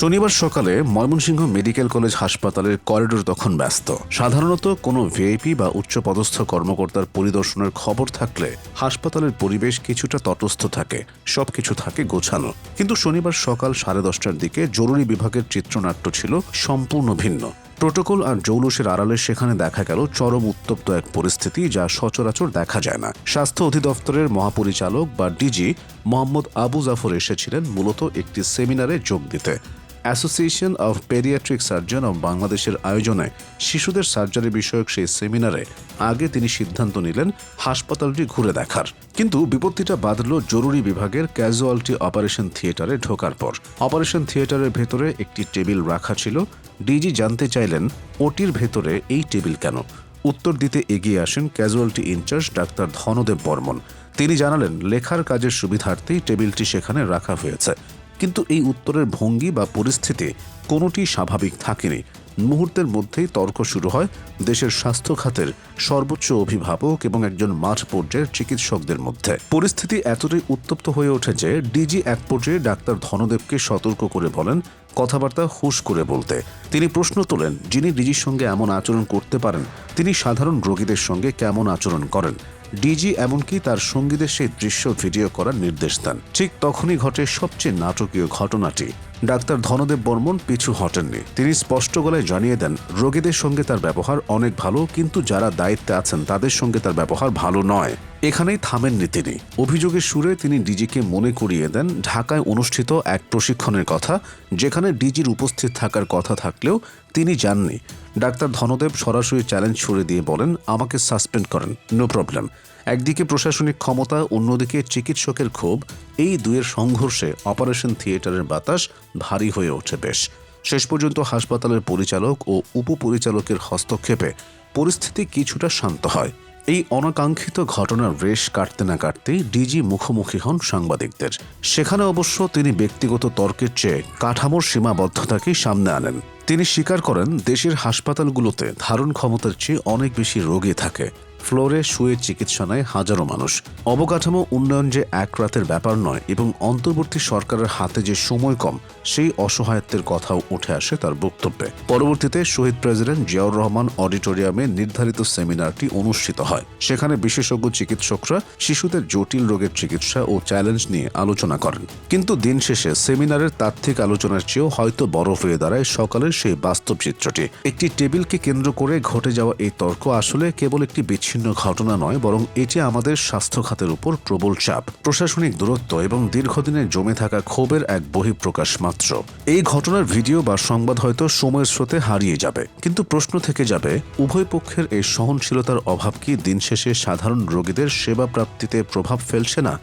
শনিবার সকালে Mymensingh medical college হাসপাতালের করিডোর তখন ব্যস্ত। সাধারণত কোনো ভিআইপি বা উচ্চপদস্থ কর্মকর্তার পরিদর্শনের খবর থাকলে হাসপাতালের পরিবেশ কিছুটা তটস্থ থাকে, সবকিছু থাকে গোছানো। কিন্তু শনিবার সকাল সাড়ে দশটার দিকে জরুরি বিভাগের চিত্রনাট্য ছিল সম্পূর্ণ ভিন্ন। প্রোটোকল আর জৌলুসের আড়ালে সেখানে দেখা গেল চরম উত্তপ্ত এক পরিস্থিতি যা সচরাচর দেখা যায় না। স্বাস্থ্য অধিদপ্তরের মহাপরিচালক বা ডিজি মোহাম্মদ আবু জাফর এসেছিলেন মূলত একটি সেমিনারে যোগ দিতে। Association of paediatric surgeon of বাংলাদেশের আয়োজনে শিশুদের সার্জারি বিষয়ক সেই সেমিনারে আগে তিনি সিদ্ধান্ত নিলেন হাসপাতালটি ঘুরে দেখার। কিন্তু বিপত্তিটা বাঁধল জরুরি বিভাগের ক্যাজুয়ালিটি অপারেশন থিয়েটারে ঢোকার পর। অপারেশন থিয়েটারের ভেতরে একটি টেবিল রাখা ছিল। ডিজি জানতে চাইলেন, ওটির ভেতরে এই টেবিল কেন? উত্তর দিতে এগিয়ে আসেন casualty in charge doctor Dhanadeb Barman. তিনি জানালেন, লেখার কাজের সুবিধার্থেই টেবিলটি সেখানে রাখা হয়েছে। কিন্তু এই উত্তরের ভঙ্গি বা পরিস্থিতি কোনোটি স্বাভাবিক থাকেনি। মুহূর্তের মধ্যেই তর্ক শুরু হয় দেশের স্বাস্থ্য খাতের সর্বোচ্চ অভিভাবক এবং একজন মাঠ পর্যায়ের চিকিৎসকদের মধ্যে। পরিস্থিতি এতটাই উত্তপ্ত হয়ে ওঠে যে ডিজি এক পর্যায়ে ডাক্তার ধনদেবকে সতর্ক করে বলেন, কথাবার্তা হুশ করে বলতে। তিনি প্রশ্ন তোলেন, যিনি ডিজির সঙ্গে এমন আচরণ করতে পারেন, তিনি সাধারণ রোগীদের সঙ্গে কেমন আচরণ করেন? ডিজি এমনকি তার সঙ্গীদের সেই দৃশ্য ভিডিও করার নির্দেশ দেন। ঠিক তখনই ঘটে সবচেয়ে নাটকীয় ঘটনাটি। ডাক্তার ধনদেব বর্মন পিছু হটেননি। তিনি স্পষ্ট গলায় জানিয়ে দেন, রোগীদের সঙ্গে তার ব্যবহার অনেক ভালো, কিন্তু যারা দায়িত্বে আছেন, তাদের সঙ্গে তার ব্যবহার ভালো নয়। এখানেই থামেননি তিনি। অভিযোগের সুরে তিনি ডিজিকে মনে করিয়ে দেন, ঢাকায় অনুষ্ঠিত এক প্রশিক্ষণের কথা, যেখানে ডিজির উপস্থিত থাকার কথা থাকলেও তিনি যাননি। ডাক্তার ধনদেব সরাসরি চ্যালেঞ্জ ছুড়ে দিয়ে বলেন, আমাকে সাসপেন্ড করেন, নো প্রবলেম। একদিকে প্রশাসনিক ক্ষমতা, অন্যদিকে চিকিৎসকের ক্ষোভ। এই দুয়ের সংঘর্ষে অপারেশন থিয়েটারের বাতাস ভারী হয়ে ওঠে বেশ। শেষ পর্যন্ত হাসপাতালের পরিচালক ও উপপরিচালকের হস্তক্ষেপে পরিস্থিতি কিছুটা শান্ত হয়। এই অনাকাঙ্ক্ষিত ঘটনার রেশ কাটতে না কাটতেই ডিজি মুখোমুখি হন সাংবাদিকদের। সেখানে অবশ্য তিনি ব্যক্তিগত তর্কের চেয়ে কাঠামোর সীমাবদ্ধতাকেই সামনে আনেন। তিনি স্বীকার করেন, দেশের হাসপাতালগুলোতে ধারণ ক্ষমতার চেয়ে অনেক বেশি রোগী থাকে। ফ্লোরে শুয়ে চিকিৎসা নেয় হাজারো মানুষ। অবকাঠামো উন্নয়ন যে এক রাতের ব্যাপার নয় এবং অন্তর্বর্তী সরকারের হাতে যে সময় কম, সেই অসহায়ত্বের কথাও উঠে আসে তার বক্তব্যে। পরবর্তীতে শহীদ প্রেসিডেন্ট জিয়াউর রহমান অডিটোরিয়ামে নির্ধারিত সেমিনারটি অনুষ্ঠিত হয়। সেখানে বিশেষজ্ঞ চিকিৎসকরা শিশুদের জটিল রোগের চিকিৎসা ও চ্যালেঞ্জ নিয়ে আলোচনা করেন। কিন্তু দিন শেষে সেমিনারের তাত্ত্বিক আলোচনার চেয়েও হয়তো বড় হয়ে দাঁড়ায় সকালের সেই বাস্তব চিত্রটি। একটি টেবিলকে কেন্দ্র করে ঘটে যাওয়া এই তর্ক আসলে কেবল একটি বিচ্ছিন্ন ঘটনা নয়, বরং এটি আমাদের স্বাস্থ্য খাতের উপর প্রবল চাপ, প্রশাসনিক দূরত্ব এবং দীর্ঘদিনের জমে থাকা ক্ষোভের এক বহিঃপ্রকাশ মাত্র। এই ঘটনার ভিডিও বা সংবাদ হয়তো সময়ের স্রোতে হারিয়ে যাবে, কিন্তু প্রশ্ন থেকে যাবে, উভয় পক্ষের এই সহনশীলতার অভাব কি দিন শেষে সাধারণ রোগীদের সেবা প্রাপ্তিতে প্রভাব ফেলছে না?